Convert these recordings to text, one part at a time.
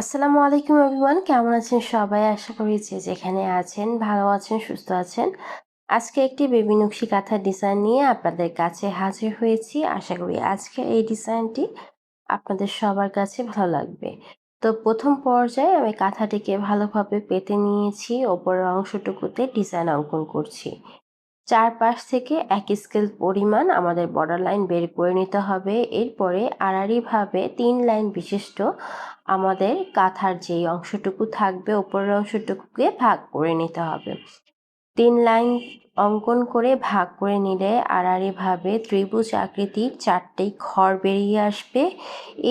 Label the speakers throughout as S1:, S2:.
S1: আসসালামু আলাইকুম এভরিওয়ান, কেমন আছেন সবাই? আশা করি যে যেখানে আছেন ভালো আছেন, সুস্থ আছেন। আজকে একটি বেবি নকশি কাঁথার ডিজাইন নিয়ে আপনাদের কাছে হাজির হয়েছি। আশা করি আজকে এই ডিজাইনটি আপনাদের সবার কাছে ভালো লাগবে। তো প্রথম পর্যায়ে আমি কাঁথাটিকে ভালোভাবে পেতে নিয়েছি। ওপরের অংশটুকুতে ডিজাইন অঙ্কন করছি। চারপাশ থেকে এক স্কেল পরিমাণ আমাদের বর্ডার লাইন বের করে নিতে হবে। এরপরে আড়াআড়িভাবে তিন লাইন বিশিষ্ট আমাদের কাঁথার যেই অংশটুকু থাকবে ওপরের অংশটুকুকে ভাগ করে নিতে হবে। তিন লাইন অঙ্কন করে ভাগ করে নিলে আড়াআড়িভাবে ত্রিভুজ আকৃতির চারটি ঘর বেরিয়ে আসবে।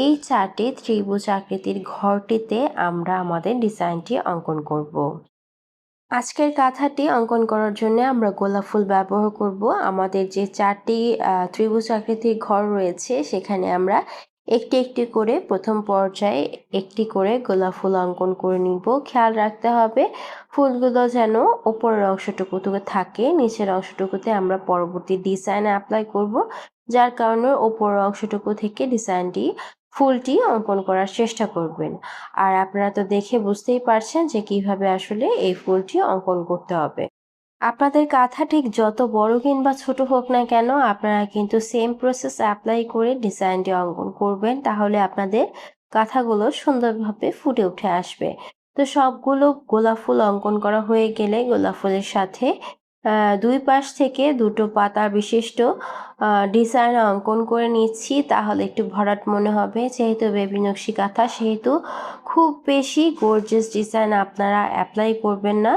S1: এই চারটি ত্রিভুজ আকৃতির ঘরটিতে আমরা আমাদের ডিজাইনটি অঙ্কন করব। আজকের কাঁথাটি অঙ্কন করার জন্য আমরা গোলাপ ফুল ব্যবহার করব। আমাদের যে চারটি ত্রিভুজ আকৃতির ঘর রয়েছে, সেখানে আমরা একটি একটি করে প্রথম পর্যায়ে একটি করে গোলাপ ফুল অঙ্কন করে নিব। খেয়াল রাখতে হবে, ফুলগুলো যেন ওপরের অংশটুকুতে থাকে, নিচের অংশটুকুতে আমরা পরবর্তী ডিজাইন অ্যাপ্লাই করব, যার কারণে ওপরের অংশটুকু থেকে ডিজাইনটি ফুলটি অঙ্কন করার চেষ্টা করবেন। আর আপনারা তো দেখে বুঝতেই পারছেন যে কীভাবে আসলে এই ফুলটি অঙ্কন করতে হবে। আপনাদের কাঁথা ঠিক যত বড় কিংবা ছোট হোক না কেন, আপনারা কিন্তু সেম প্রসেস অ্যাপ্লাই করে ডিজাইনটি অঙ্কন করবেন, তাহলে আপনাদের কাঁথাগুলো সুন্দরভাবে ফুটে উঠে আসবে। তো সবগুলো গোলাপ ফুল অঙ্কন করা হয়ে গেলে গোলাপ ফুলের সাথে দুই পাশ থেকে দুটো পাতা বিশিষ্ট ডিজাইন অঙ্কন করে নিচ্ছি। তাহলে একটু ভরাট মনে হবে। যেহেতু বেবি নকশি কাঁথা, সেহেতু খুব বেশি গোর্জেস ডিজাইন আপনারা অ্যাপ্লাই করবেন না।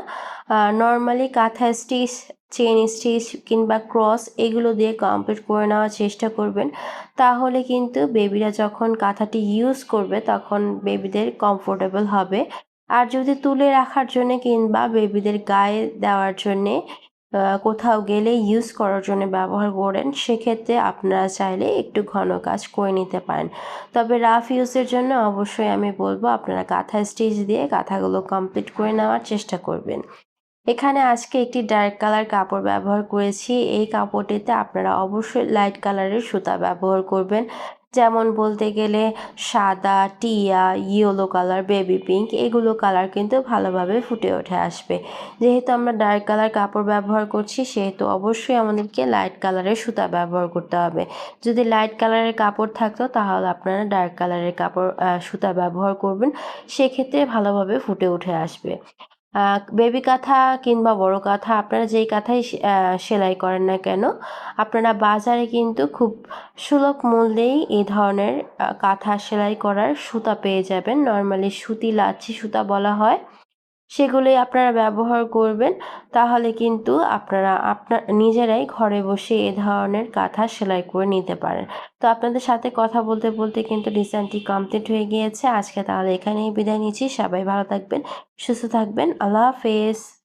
S1: Normally kantha stitch chain stitch কিংবা ক্রস এগুলো দিয়ে কমপ্লিট করে নেওয়ার চেষ্টা করবেন। তাহলে কিন্তু বেবিরা যখন কাঁথাটি ইউজ করবে, তখন বেবিদের কমফোর্টেবল হবে। আর যদি তুলে রাখার জন্য কিংবা বেবিদের গায়ে দেওয়ার জন্যে কোথাও গেলে ইউজ করার জন্য ব্যবহার করেন, সেক্ষেত্রে আপনারা চাইলে একটু ঘন কাজ করে নিতে পারেন। তবে রাফ ইউজের জন্য অবশ্যই আমি বলব, আপনারা কাঁথা স্টিচ দিয়ে কাঁথাগুলো কমপ্লিট করে নেওয়ার চেষ্টা করবেন। এখানে আজকে একটি ডার্ক কালার কাপড় ব্যবহার করেছি। এই কাপড়টিতে আপনারা অবশ্যই লাইট কালারের সুতা ব্যবহার করবেন। যেমন বলতে গেলে সাদা, টিয়া ইয়েলো কালার বেবি পিঙ্ক এগুলো কালার কিন্তু ভালোভাবে ফুটে উঠে আসবে। যেহেতু আমরা ডার্ক কালার কাপড় ব্যবহার করছি, সেহেতু অবশ্যই আমাদেরকে লাইট কালারের সুতা ব্যবহার করতে হবে। যদি লাইট কালারের কাপড় থাকতো, তাহলে আপনারা ডার্ক কালারের কাপড় সুতা ব্যবহার করবেন। সেক্ষেত্রে ভালোভাবে ফুটে উঠে আসবে। বেবি কাঁথা কিংবা বড় কাঁথা আপনারা যেই কাঁথাই সেলাই করেন না কেন, আপনারা বাজারে কিন্তু খুব সুলভ মূল্যেই এই ধরনের কাঁথা সেলাই করার সুতা পেয়ে যাবেন। নর্মালি সুতি, লাচ্ছি সুতা বলা হয়। সেগুলোই আপনারা ব্যবহার করবেন। তাহলে কিন্তু আপনারা আপনার নিজেরাই ঘরে বসে এ ধরনের কাঁথা সেলাই করে নিতে পারেন। তো আপনাদের সাথে কথা বলতে বলতে কিন্তু ডিজাইনটি কমপ্লিট হয়ে গিয়েছে। আজকে তাহলে এখানেই বিদায় নিচ্ছি। সবাই ভালো থাকবেন, সুস্থ থাকবেন। আল্লাহ হাফেজ।